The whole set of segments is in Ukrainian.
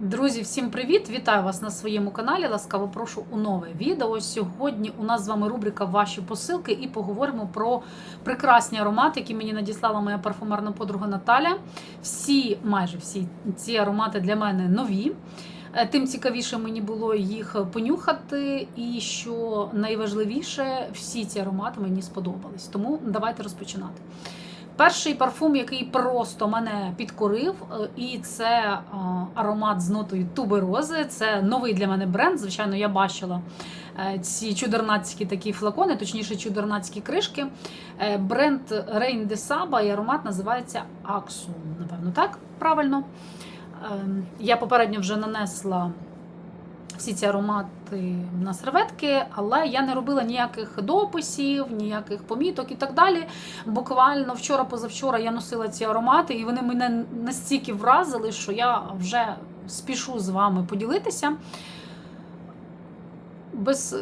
Друзі, всім привіт! Вітаю вас на своєму каналі. Ласкаво прошу у нове відео. Сьогодні у нас з вами рубрика Ваші посилки і поговоримо про прекрасні аромати, які мені надіслала моя парфумерна подруга Наталя. Всі, майже всі ці аромати для мене нові. Е, Тим цікавіше мені було їх понюхати, і що найважливіше, всі ці аромати мені сподобались. Тому давайте розпочинати. Перший парфум, який просто мене підкорив, е, і це е, аромат з нотою туберози. Це новий для мене бренд. Звичайно, я бачила е, ці чудернацькі такі флакони, точніше, чудернацькі кришки. Бренд Rain de Saba і аромат називається Аксу. Напевно, так правильно. Ем, Я попередньо вже нанесла всі ці аромати на серветки, але я не робила ніяких дописів, ніяких поміток і так далі. Буквально вчора-позавчора я носила ці аромати, і вони мене настільки вразили, що я вже спішу з вами поділитися без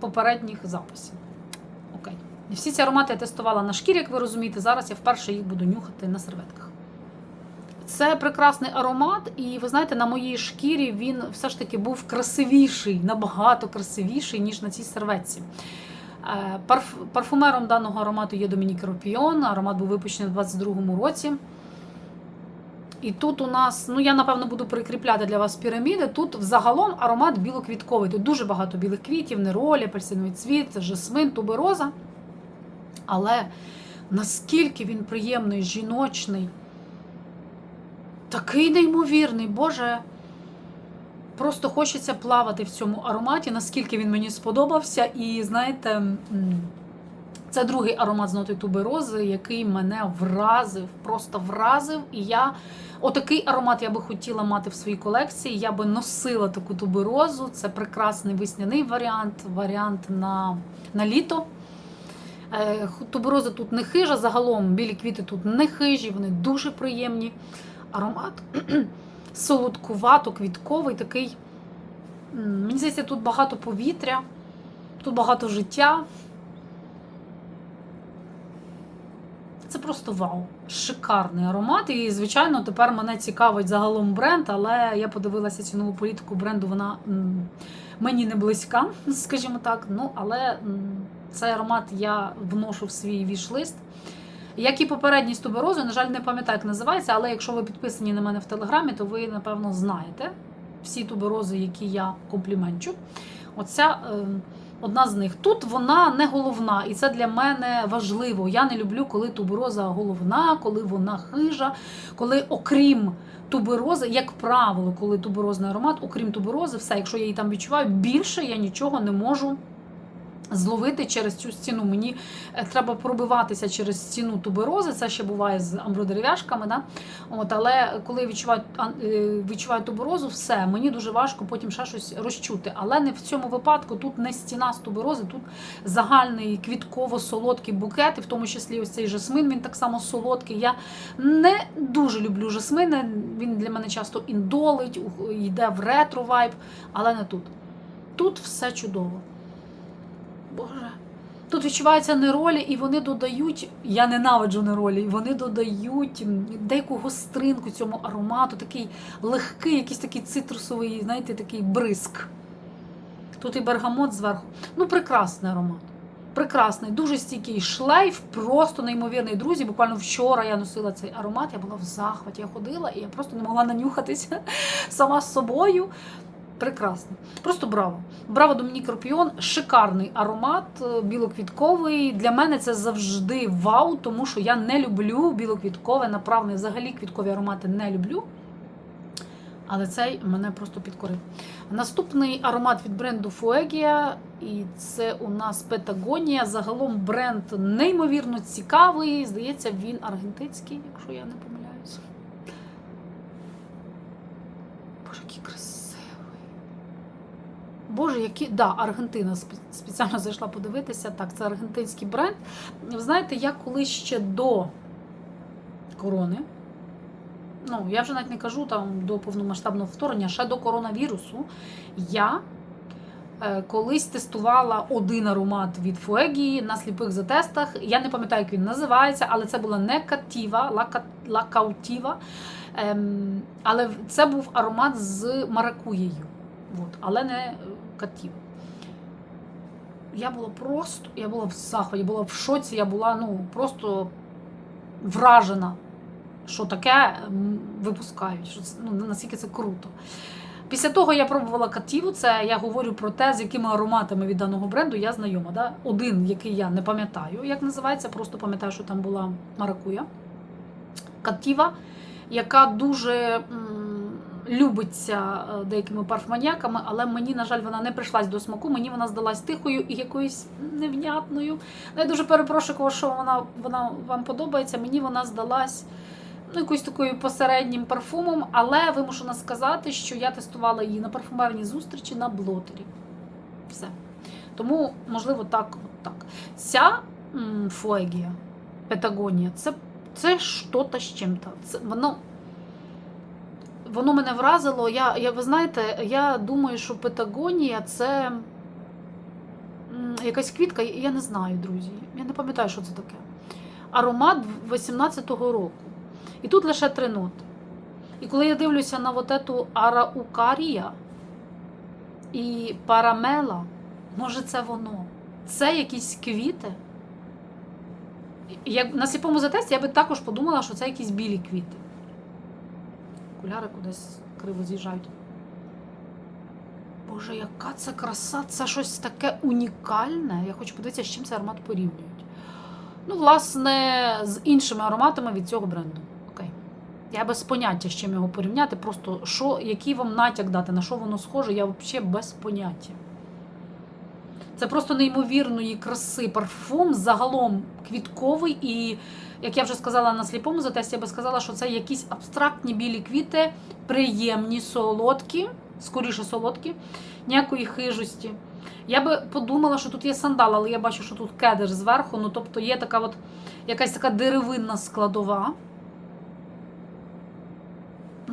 попередніх записів. Окей. Всі ці аромати я тестувала на шкірі, як ви розумієте. Зараз я вперше їх буду нюхати на серветках. Це прекрасний аромат, і ви знаєте, на моїй шкірі він все ж таки був красивіший, набагато красивіший, ніж на цій серветці. Е, Парф... Парфумером даного аромату є Домінік Ропіон. Аромат був випущений у 2022 році. І тут у нас, ну я напевно буду прикріпляти для вас піраміди. Тут взагалом аромат білоквітковий. Тут дуже багато білих квітів, неролі, апельсиновий цвіт, жасмин, тубероза. Але наскільки він приємний, жіночний, такий неймовірний, Боже. Просто хочеться плавати в цьому ароматі, наскільки він мені сподобався. І знаєте, це другий аромат з ноти туберози, який мене вразив, просто вразив. І я отакий аромат я би хотіла мати в своїй колекції. Я би носила таку туберозу. Це прекрасний весняний варіант, варіант на, на літо. Е, Тубероза тут не хижа, загалом білі квіти тут не хижі, вони дуже приємні. Аромат солодкувато-квітковий, такий. Мені здається, тут багато повітря, тут багато життя. Це просто вау. Шикарний аромат. І, звичайно, тепер мене цікавить загалом бренд, але я подивилася цінову політику бренду, вона мені не близька, скажімо так. Ну, але цей аромат я вношу в свій віш-лист. Як і попередній з туберозою, на жаль, не пам'ятаю, як називається, але якщо ви підписані на мене в телеграмі, то ви, напевно, знаєте всі туберози, які я компліменчу. Оця е, одна з них. Тут вона не головна, і це для мене важливо. Я не люблю, коли тубероза головна, коли вона хижа, коли окрім туберози, як правило, коли туберозний аромат, окрім туберози, все, якщо я її там відчуваю, більше я нічого не можу. Зловити через цю стіну. Мені е, треба пробиватися через стіну туберози. Це ще буває з амбродерев'яшками. Да? От, але коли я відчуваю, е, відчуваю туберозу, все, мені дуже важко потім ще щось розчути. Але не в цьому випадку тут не стіна з туберози, тут загальний квітково-солодкий букет, і в тому числі ось цей жасмин, він так само солодкий. Я не дуже люблю жасмини. Він для мене часто індолить, йде в ретро вайб, але не тут. Тут все чудово. Боже. Тут відчуваються неролі, і вони додають, я ненавиджу неролі, і вони додають деяку гостринку цьому аромату, такий легкий, якийсь такий цитрусовий, знаєте, такий бризк. Тут і бергамот зверху. Ну, прекрасний аромат. Прекрасний, дуже стійкий шлейф, просто неймовірний. Друзі, буквально вчора я носила цей аромат, я була в захваті, я ходила і я просто не могла нанюхатися сама з собою. Прекрасно. Просто браво. Браво Домінік Ропіон. Шикарний аромат, е, білоквітковий. Для мене це завжди вау, тому що я не люблю білоквіткове, направлене взагалі квіткові аромати не люблю. Але цей мене просто підкорив. Наступний аромат від бренду Fuegia, і це у нас Петагонія. Загалом бренд неймовірно цікавий. Здається, він аргентинський, якщо я не помиляюсь. Боже, який красивий. Боже, які. Да, Аргентина спеціально зайшла подивитися. Так, це аргентинський бренд. Ви знаєте, я коли ще до корони. Ну, я вже навіть не кажу там до повномасштабного вторгнення, ще до коронавірусу. Я е, колись тестувала один аромат від Фуегі на сліпих затестах. Я не пам'ятаю, як він називається, але це була не катіва, ла, Ка- ла каутіва. Ем, але це був аромат з маракуєю, от, але не катів. Я була просто, я була в захваті, була в шоці, я була ну, просто вражена, що таке випускають, що це, ну, наскільки це круто. Після того я пробувала катіву, це я говорю про те, з якими ароматами від даного бренду я знайома. Да? Один, який я не пам'ятаю, як називається, просто пам'ятаю, що там була маракуя. Катіва, яка дуже любиться е, деякими парфманіяками, але мені, на жаль, вона не прийшлась до смаку. Мені вона здалась тихою і якоюсь невнятною. Ну, я дуже перепрошую, що вона, вона вам подобається. Мені вона здалась ну, якоюсь такою посереднім парфумом, але вимушена сказати, що я тестувала її на парфумерній зустрічі на блотері. Все. Тому, можливо, так. Так. Ця Фуегія, Петагонія, це, це що-то з чим-то. Воно, воно мене вразило. Я, я, ви знаєте, я думаю, що Петагонія це якась квітка, я не знаю, друзі. Я не пам'ятаю, що це таке. Аромат 18-го року. І тут лише три ноти. І коли я дивлюся на вот эту араукарія і парамела, може це воно. Це якісь квіти. Як на сліпому затесті я би також подумала, що це якісь білі квіти. Окуляри кудись криво з'їжджають. Боже, яка це краса! Це щось таке унікальне. Я хочу подивитися, з чим цей аромат порівнюють. Ну, власне, з іншими ароматами від цього бренду. Окей. Я без поняття, з чим його порівняти. Просто що, який вам натяк дати, на що воно схоже, я взагалі без поняття. Це просто неймовірної краси парфум, загалом квітковий. І, як я вже сказала на сліпому затесті, я би сказала, що це якісь абстрактні білі квіти, приємні, солодкі, скоріше солодкі, ніякої хижості. Я би подумала, що тут є сандал, але я бачу, що тут кедр зверху. Ну, тобто є така от якась така деревинна складова.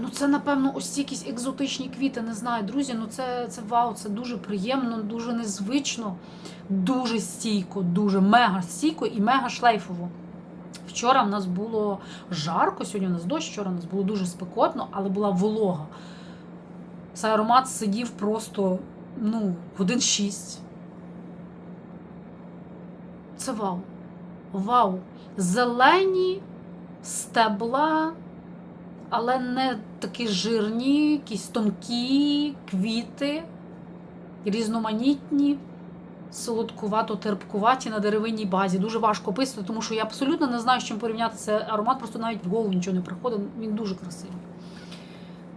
Ну, це, напевно, ось якісь екзотичні квіти, не знаю, друзі. Ну, це, це вау, це дуже приємно, дуже незвично, дуже стійко, дуже мега стійко і мега шлейфово. Вчора в нас було жарко, сьогодні у нас дощ, вчора у нас було дуже спекотно, але була волога. Цей аромат сидів просто ну, годин шість. Це вау. Вау. Зелені стебла, але не такі жирні, якісь тонкі квіти, різноманітні, солодкувато-терпкуваті на деревинній базі. Дуже важко описати, тому що я абсолютно не знаю, з чим порівняти цей аромат, просто навіть в голову нічого не приходить. Він дуже красивий.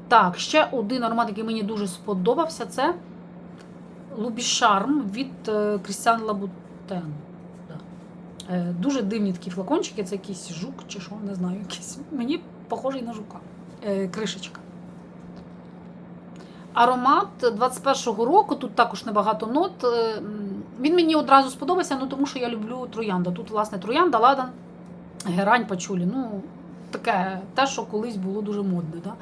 Так, ще один аромат, який мені дуже сподобався, це Лубі Шарм від Крістіан Лабутен. Е, Дуже дивні такі флакончики, це якийсь жук чи що, не знаю, якийсь. Мені похожий на жука. Е, Кришечка. Аромат 21-го року, тут також небагато нот. Е, Він мені одразу сподобався, ну тому що я люблю троянда. Тут, власне, троянда, ладан, герань, пачулі. Ну, таке, те, що колись було дуже модне. Да?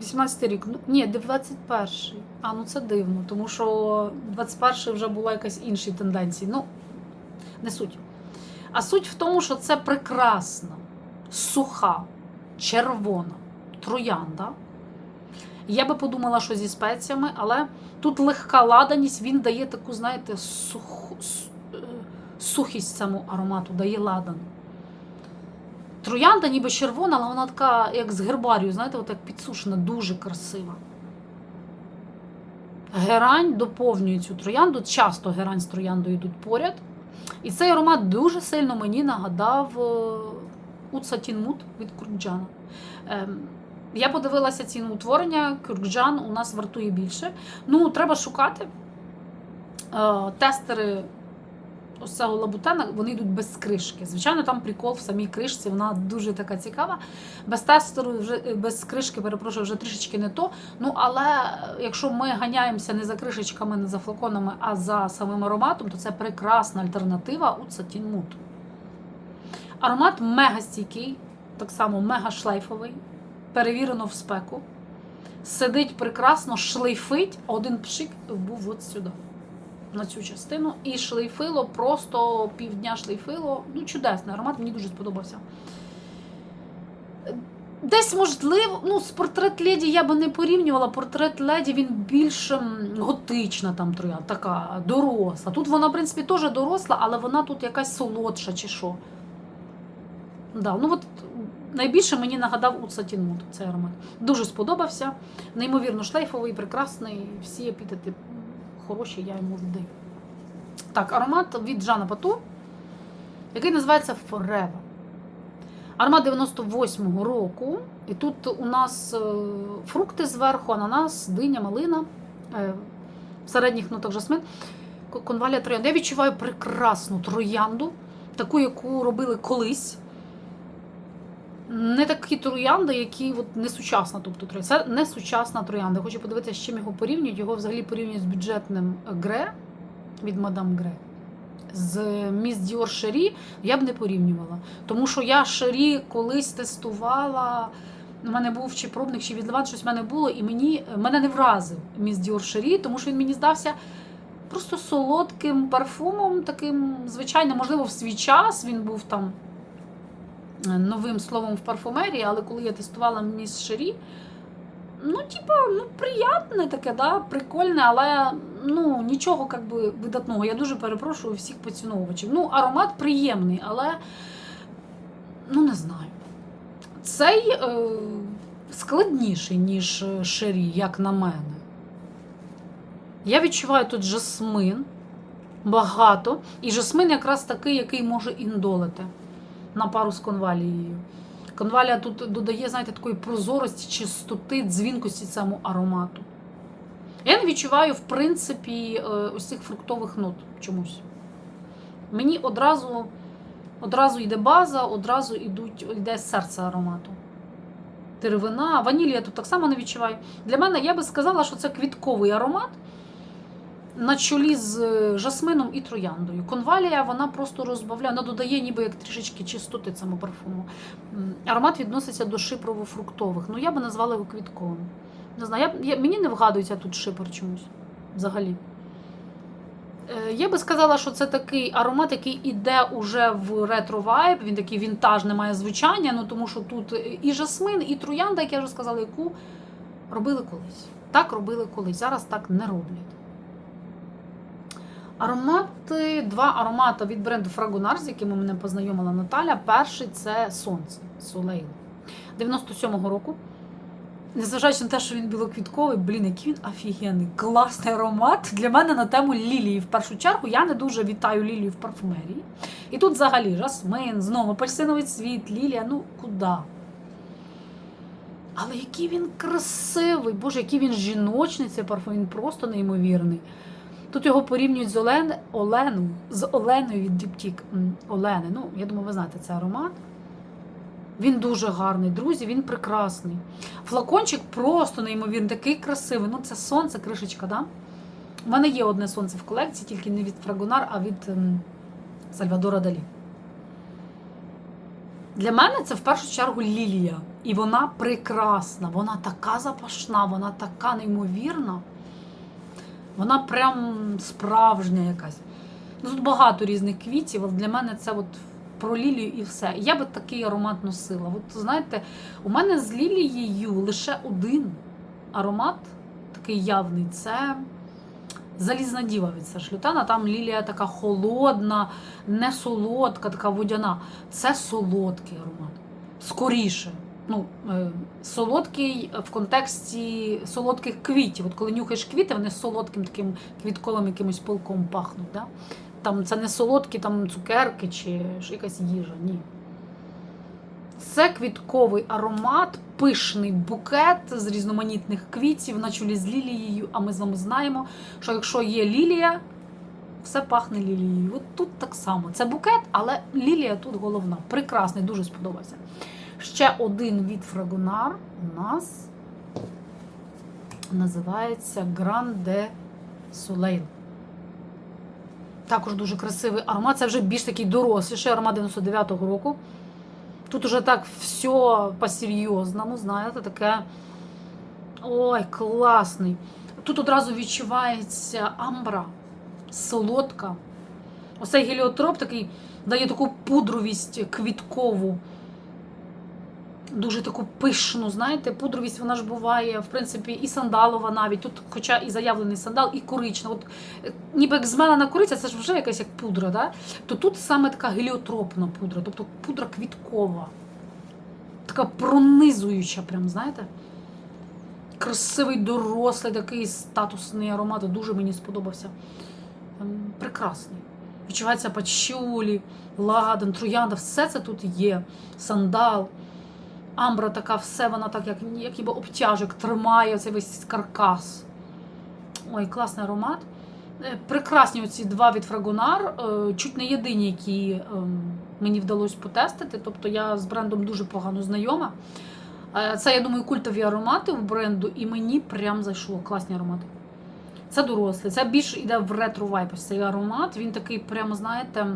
18 рік, ну ні, 21-й. А, ну це дивно, тому що 21-й вже була якась інші тенденції. Ну, не суть. А суть в тому, що це прекрасна, суха, червона троянда. Я би подумала, що зі спеціями, але тут легка ладаність, він дає таку, знаєте, суху, с- е, сухість цьому аромату, дає ладан. Троянда ніби червона, але вона така, як з гербарію, знаєте, от як підсушена, дуже красива. Герань доповнює цю троянду. Часто герань з трояндою йдуть поряд. І цей аромат дуже сильно мені нагадав Уцатінмут від Куркджана. Ем, Я подивилася ціну утворення, Кюркджан у нас вартує більше. Ну, треба шукати. Е, Тестери ось цього лабутена, вони йдуть без кришки. Звичайно, там прикол в самій кришці, вона дуже така цікава. Без тестеру, вже без кришки, перепрошую, вже трішечки не то. Ну, але якщо ми ганяємося не за кришечками, не за флаконами, а за самим ароматом, то це прекрасна альтернатива у Сатінмут. Аромат мега стійкий, так само мега шлейфовий, перевірено в спеку. Сидить прекрасно, шлейфить, один пшик був от сюди на цю частину. І шлейфило, просто півдня шлейфило. Ну, чудесний аромат, мені дуже сподобався. Десь можливо, ну, з портрет леді я би не порівнювала. Портрет леді він більш готична там троя, така доросла. Тут вона, в принципі, теж доросла, але вона тут якась солодша чи що. Да, ну от найбільше мені нагадав Уцатінмут цей аромат. Дуже сподобався. Неймовірно шлейфовий, прекрасний. Всі епітети хороші, я йому віддаю. Так, аромат від Жана Пату, який називається Forever. Аромат 98-го року. І тут у нас е, фрукти зверху, ананас, диня, малина. е, В середніх нотах жасмин. Конвалія троянда. Я відчуваю прекрасну троянду, таку, яку робили колись. Не такі троянди, які от не сучасна. Тобто. Це не сучасна троянда. Хочу подивитися, з чим його порівнюють. Його взагалі порівнюють з бюджетним Гре від Мадам Гре. З Міс Діор Шері я б не порівнювала. Тому що я Шері колись тестувала. У мене був чи пробник, чи відливан, щось в мене було, і мені мене не вразив Міс Діор Шері, тому що він мені здався просто солодким парфумом, таким звичайним, можливо, в свій час він був там новим словом в парфумерії, але коли я тестувала міс Шері, ну, типа, ну, приятне таке, да, прикольне, але ну, нічого как би, видатного. Я дуже перепрошую всіх поціновувачів. Ну, аромат приємний, але ну не знаю. Цей е, складніший, ніж е, Шері, як на мене. Я відчуваю тут жасмин багато. І жасмин якраз такий, який може індолити на пару з конвалією. Конвалія тут додає, знаєте, такої прозорості, чистоти, дзвінкості цьому аромату. Я не відчуваю, в принципі, е, ось цих фруктових нот чомусь. Мені одразу, одразу йде база, одразу йдуть, йде серце аромату. Деревина, ваніль я тут так само не відчуваю. Для мене я би сказала, що це квітковий аромат на чолі з е, жасмином і трояндою. Конвалія вона просто розбавляє, вона додає ніби як трішечки чистоти цьому парфуму. Аромат відноситься до шипрово-фруктових. Ну я би назвала його квітковим. Не знаю, я, я, мені не вгадується тут шипр чомусь взагалі. Е, Я би сказала, що це такий аромат, який іде уже в ретро-вайб, він такий вінтажний має звучання, ну тому що тут і жасмин, і троянда, як я вже сказала, яку робили колись. Так робили колись, зараз так не роблять. Аромати, два аромати від бренду Fragonar, з якими мене познайомила Наталя. Перший це Сонце Soleil 97-го року. Незважаючи на те, що він білоквітковий, блін, який він офігенний, класний аромат. Для мене на тему лілії. В першу чергу я не дуже вітаю лілію в парфумерії. І тут взагалі жасмин, знову апельсиновий цвіт, лілія, ну куди? Але який він красивий, боже, який він жіночний, цей парфум, він просто неймовірний. Тут його порівнюють з Олен... Олену, з Оленою від Діптік. Олени. Ну, я думаю, ви знаєте цей аромат. Він дуже гарний, друзі, він прекрасний. Флакончик просто неймовірний, такий красивий. Ну, це сонце, кришечка, да? У мене є одне сонце в колекції, тільки не від Фрагонар, а від ем, Сальвадора Далі. Для мене це в першу чергу лілія. І вона прекрасна, вона така запашна, вона така неймовірна. Вона прям справжня якась. Ну, тут багато різних квітів, але для мене це от про лілію і все. Я би такий аромат носила. От знаєте, у мене з лілією лише один аромат, такий явний, це залізна діва від Сашлютана. Там лілія така холодна, не солодка, така водяна. Це солодкий аромат. Скоріше. Ну, е, солодкий в контексті солодких квітів. От коли нюхаєш квіти, вони солодким таким квітковим якимось пилком пахнуть. Да? Там це не солодкі там, цукерки чи якась їжа. Ні. Це квітковий аромат, пишний букет з різноманітних квітів на чолі з лілією. А ми з вами знаємо, що якщо є лілія, все пахне лілією. От тут так само. Це букет, але лілія тут головна. Прекрасний, дуже сподобався. Ще один від Фрагонар у нас називається de Soleil. Також дуже красивий аромат. Це вже більш такий доросліший аромат 99-го року. Тут уже так все по-серйозному, знаєте, таке. Ой, класний. Тут одразу відчувається амбра, солодка. Оцей геліотроп такий дає таку пудровість квіткову. Дуже таку пишну, знаєте, пудровість вона ж буває, в принципі, і сандалова навіть. Тут, хоча і заявлений сандал, і корична. От е, ніби як змелена кориця, це ж вже якась як пудра, да? то тут саме така геліотропна пудра, тобто пудра квіткова, така пронизуюча, прям, знаєте. Красивий, дорослий, такий статусний аромат, дуже мені сподобався. Ем, Прекрасний. Відчувається пачулі, ладан, троянда, все це тут є. Сандал, амбра така, все вона так, як, як ніби обтяжок, тримає цей весь каркас. Ой, класний аромат. Е, Прекрасні оці два від Фрагонар, е, чуть не єдині, які ем, мені вдалося потестити. Тобто я з брендом дуже погано знайома. Е, Це, я думаю, культові аромати у бренду, і мені прям зайшло. Класні аромати. Це дорослий, це більш йде в ретро вайп цей аромат. Він такий, прямо, знаєте,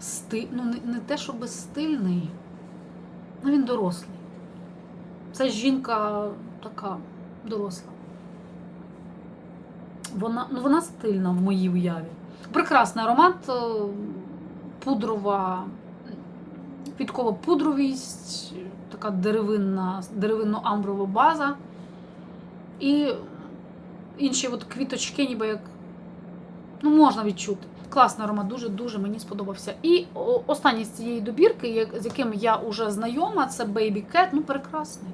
сти... ну, не, не те, щоб стильний, ну він дорослий. Це жінка така доросла. Вона, ну, вона стильна в моїй уяві. Прекрасний аромат, е, пудрова, квіткова пудровість, така деревинна, деревинно-амброва база. І інші от квіточки, ніби як ну, можна відчути. Класний аромат, дуже-дуже мені сподобався. І останній з цієї добірки, з яким я вже знайома, це Baby Cat. Ну, прекрасний.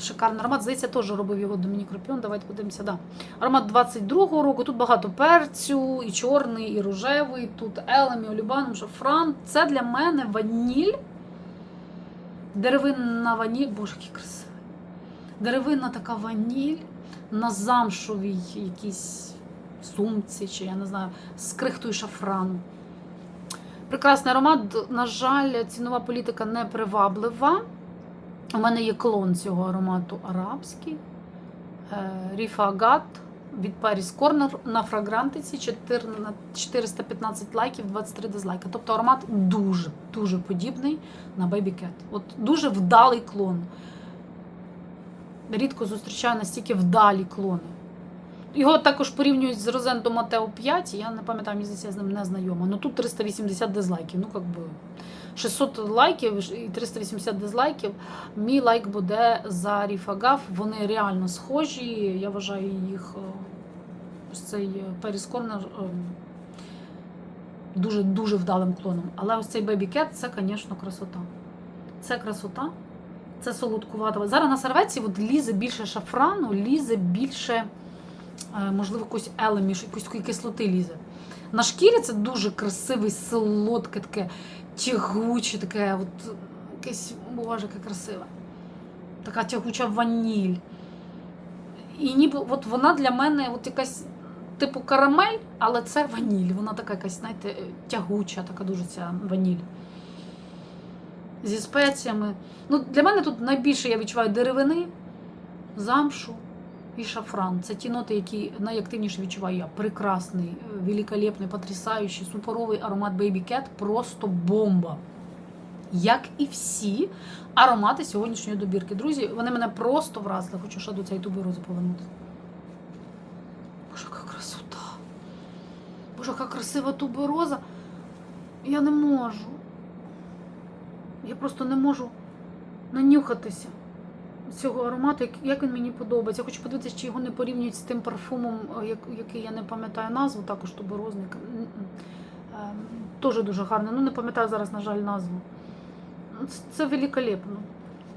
Шикарний аромат. Здається, теж робив його Домінік Ропіон. Давайте подивимося. Да. Аромат 22-го року. Тут багато перцю, і чорний, і рожевий. Тут елем, і олібан, шафран. Це для мене ваніль. Деревинна ваніль. Боже, який красивий. Деревинна така ваніль на замшовій якійсь сумці, чи я не знаю, з крихтою шафрану. Прекрасний аромат. На жаль, цінова політика не приваблива. У мене є клон цього аромату арабський. Е, Ріфа Агат від Paris Corner на фрагрантиці 415 лайків, 23 дизлайка. Тобто аромат дуже, дуже подібний на Baby Cat. От дуже вдалий клон. Рідко зустрічаю настільки вдалі клони. Його також порівнюють з Розенто Матео 5, я не пам'ятаю, мені здається, я з ним не знайома. Ну тут 380 дизлайків. Ну, як би 600 лайків і 380 дизлайків. Мій лайк буде за Ріфагав. Вони реально схожі. Я вважаю їх е, цей Paris Corner дуже дуже вдалим клоном. Але ось цей Cat це, звісно, красота. Це красота. Це солодкувато. Зараз на серветці от лізе більше шафрану, лізе більше, можливо, якоїсь елемі, якоїсь кислоти лізе. На шкірі це дуже красивий, солодке, таке тягуче, таке, от, якесь, боже, яке красиве. Така тягуча ваніль. І ніби от вона для мене от якась типу карамель, але це ваніль. Вона така якась, знаєте, тягуча, така дуже ця ваніль зі спеціями. Ну, для мене тут найбільше я відчуваю деревини, замшу і шафран. Це ті ноти, які найактивніше відчуваю я. Прекрасний, е, великолепний, потрясаючий, супоровий аромат Baby Cat. Просто бомба. Як і всі аромати сьогоднішньої добірки. Друзі, вони мене просто вразили. Хочу ще до цієї туберозі повернутися. Боже, яка красота! Боже, яка красива тубероза. Я не можу. Я просто не можу нанюхатися цього аромату, як, він мені подобається. Я хочу подивитися, чи його не порівнюють з тим парфумом, е, як, який я не пам'ятаю назву, також туберозник. М-м. Ем, Теж дуже гарний. Ну, не пам'ятаю зараз, на жаль, назву. Це великолепно.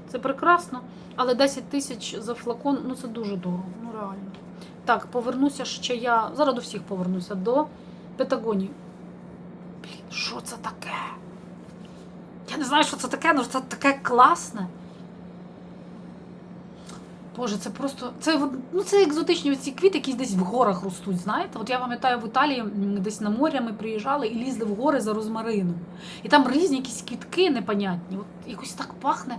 Це прекрасно, але 10 тисяч за флакон ну це дуже дорого. Ну реально. Так, повернуся ще я. Зараз до всіх повернуся до Петагонії. Блін, що це таке? Я не знаю, що це таке, але це таке класне. Боже, це просто. Це, ну, це екзотичні ці квіти, які десь в горах ростуть. Знаєте? От я пам'ятаю, в Італії десь на морі ми приїжджали і лізли в гори за розмарином. І там різні якісь квітки непонятні. От якось так пахне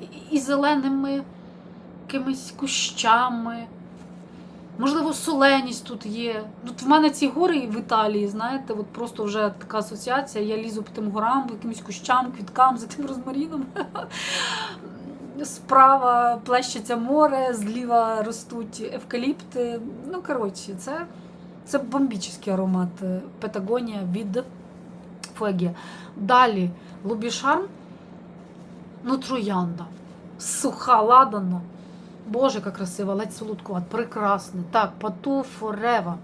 і- і зеленими якимись кущами. Можливо, соленість тут є. Тут в мене ці гори в Італії, знаєте, от просто вже така асоціація. Я лізу по тим горам, якимось кущам, квіткам за тим розмаріном. Справа плещеться море, зліва ростуть евкаліпти. Ну, коротше, це, це бомбічний аромат е, Патагонія від Фегі. Далі Лубішарм, ну, троянда. Суха, ладана. Боже, яка красива, ледь солодкуват, прекрасний. Так, Пату Форева.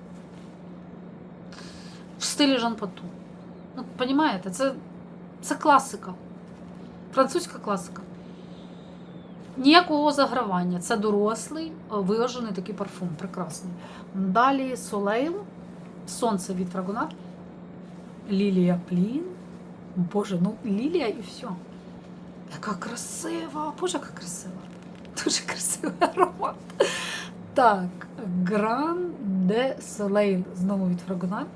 В стилі Жан Пату. Ну, розумієте, це, це класика. Французька класика. Ніякого загравання. Це дорослий, е, виважений такий парфум. Прекрасний. Далі Солейл. Сонце від Фрагонар. Лілія Плін. Боже, ну лілія і все. Яка красива! Боже, яка красива. Дуже красивий аромат. Так, Гран де Солейл знову від Фрагонар.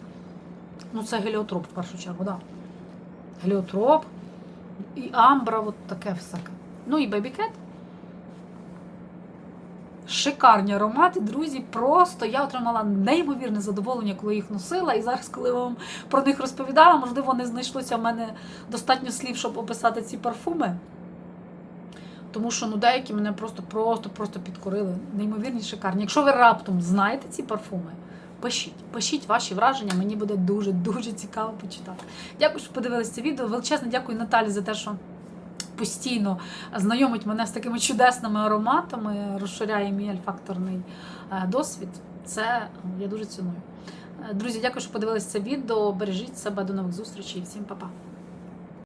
Ну, це геліотроп в першу чергу, так. Да. Геліотроп і амбра, от таке всяке. Ну і Cat. Шикарні аромати, друзі. Просто я отримала неймовірне задоволення, коли їх носила. І зараз, коли я вам про них розповідала, можливо, не знайшлося в мене достатньо слів, щоб описати ці парфуми. Тому що ну, деякі мене просто просто просто підкорили. Неймовірні шикарні. Якщо ви раптом знаєте ці парфуми, пишіть, пишіть ваші враження, мені буде дуже-дуже цікаво почитати. Дякую, що подивилися це відео. Величезне дякую Наталі за те, що постійно знайомить мене з такими чудесними ароматами, розширяє мій альфакторний е, досвід. Це е, я дуже ціную. Е, Друзі, дякую, що подивилися це відео. Бережіть себе, до нових зустрічей. Всім па-па.